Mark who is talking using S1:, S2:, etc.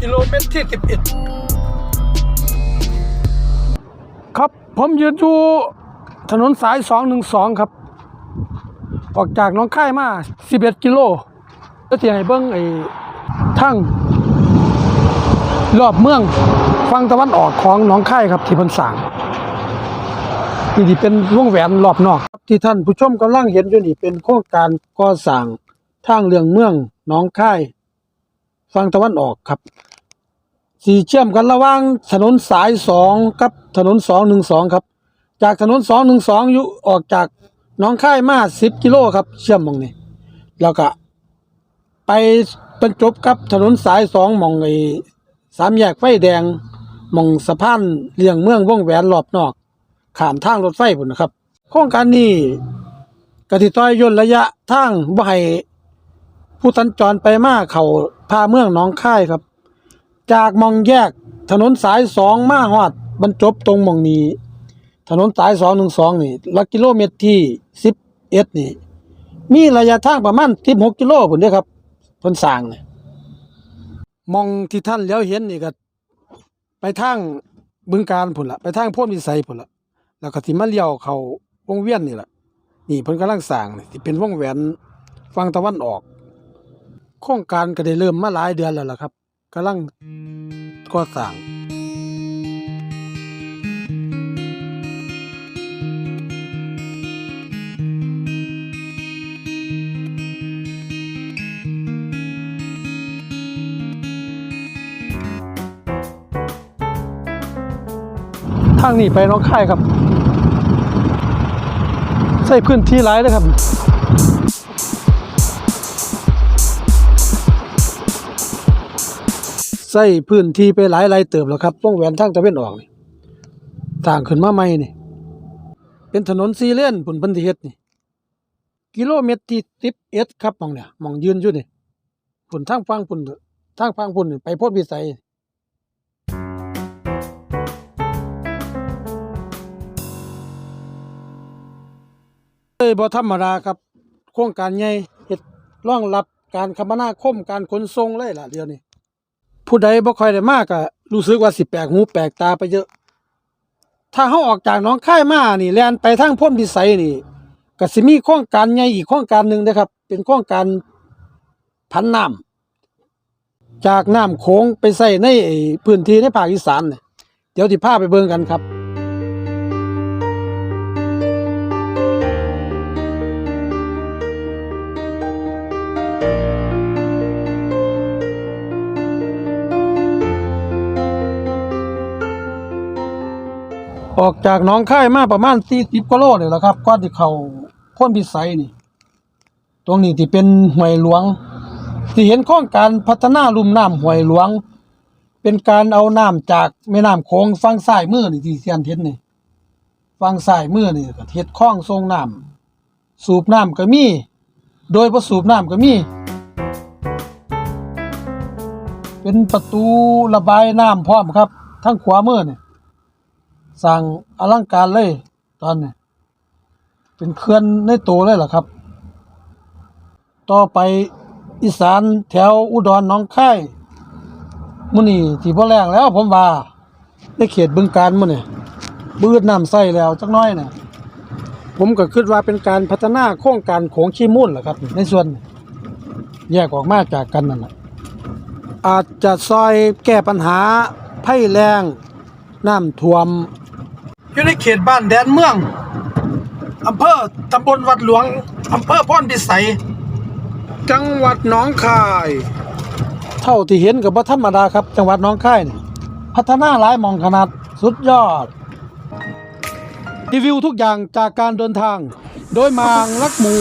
S1: กิโลเมตรที่ 11 ครับผมยืนอยู่ถนนสาย 212 ครับ ออกจากหน้องค่ายมา 11 กิโลแล้วที่ให้เบิ้งไอ้ทั้งรอบเมืองฟังตะวันออกของหน้องค่ายครับที่เพันสร้างนี่ที่เป็นวงแหวนรอบนอกครับที่ท่านผู้ชมกำลังเห็นอยู่นี่เป็นโครงการก่อสร้างทางเรื่องเมืองหน้องค่ายฝั่งตะวันออกครับ สีเชื่อมกันระหว่างถนนสายสองกับถนนสองหนึ่งสองครับ จากถนนสองหนึ่งสองอยู่ออกจากน้องค่ายมาสิบกิโลครับ เชื่อมมองนี้แล้วก็ ไปบรรจบกับถนนสายสองมองไอ้สามแยกไฟแดงมองสะพานเลี่ยงเมืองวงแหวนรอบนอกข้ามทางรถไฟพุ่นะครับโครงการนี้กติต้อยย่นระยะทางบ่ให้ผู้สัญจรไปมาเขาพาเมืองหนองค่ายครับ จากมองแยกถนนสายสองมาฮอดบรรจบตรงมองนี้ ถนนสายสองหนึ่งสองนี่ลักกิโลเมตรที่สิบเอ็ดนี่ มีระยะทางประมาณสิบหกกิโลพุ่นเด้อครับเพิ่นสร้างนี่มองที่ท่านแล้วเห็นนี่ก็ไปทางบึงการพุ่นละไปทางโพ้นวิสัยพุ่นละแล้วก็สิมาเลี้ยวเขาวงเวียนนี่แหละนี่เพิ่นกำลังสร้างนี่ที่เป็นวงแหวนฝั่งตะวันออกโครงการก็ได้เริ่มมาหลายเดือนแล้วล่ะครับ กำลังก่อสร้างทางนี้ไปน้องค่ายครับ ใส่พื้นที่หลายเลยครับ ใส่พื้นที่ไปหลายหลายเติบแล้วครับวงแหวนทางตะเวนออกนี่ต่างขึ้นมาใหม่นี่ เป็นถนนซีเลนปุ่นพันธิเฮ็ดนี่ กิโลเมตรที่สิบเอ็ดครับมองเนี่ยมองยืนอยู่นี่ปุ่นทางฟังปุ่นทางฟังปุ่นนี่ไปโพดวิสัยเอ้ยบ่ธรรมดาครับ โครงการใหญ่เฮ็ดรองรับการคมนาคมการขนส่งเลยล่ะเดี๋ยวนี้ ผู้ใดบ่ค่อยได้มากก็รู้สึกว่าสิแปลกหูแปลกตาไปเยอะ ถ้าเฮาออกจากน้องคายมานี่แล่นไปทางพ้นพิสัยนี่ก็สิมีโครงการใหญ่อีกโครงการหนึ่งนะครับ เป็นโครงการพันน้ำจากน้ำโขงไปใส่ในพื้นที่ในภาคอีสานเนี่ยเดี๋ยวติพาไปเบิ่งกันครับ ออกจากหนองค่ายมาประมาณ40กิโลนี่แหละครับก่อนที่เขาพ้นพิสัยนี่ ตรงนี้ที่เป็นห้วยหลวงที่เห็นโครงการพัฒนาลุ่มน้ำห้วยหลวง เป็นการเอาน้ำจากแม่น้ำโขงฝั่งซ้ายมือนี่ที่เสียนเห็นนี่ฝั่งซ้ายมือนี่ก็เฮ็ดคลองส่งน้ำสูบน้ำก็มี โดยบ่สูบน้ำก็มี เป็นประตูระบายน้ำพร้อมครับทางขวามือนี่ สร้างอลังการเลย ตอนนี้เป็นเขื่อนในตัวเลยล่ะครับ ต่อไปอีสานแถวอุดรหนองคายมื้อนี้ที่บ่แรงแล้ว ผมว่าในเขตบึงการมื้อนี้บืดน้ำใส่แล้วจักน้อยน่ะผมก็คิดว่าเป็นการพัฒนาโครงการโขงขี้มูลล่ะครับ ในส่วนแยกออกมาจากกันนั่นน่ะอาจจะซอยแก้ปัญหาภัยแรงน้ำท่วม อยู่ในเขตบ้านแดนเมืองอำเภอตำบลวัดหลวงอำเภอพ่นพิสัย จังหวัดหนองคาย เท่าที่เห็นกับว่าธรรมดาครับ จังหวัดหนองคายนี่พัฒนาหลายหมองขนาดสุดยอด รีวิวทุกอย่างจากการเดินทาง โดยมางลักหมู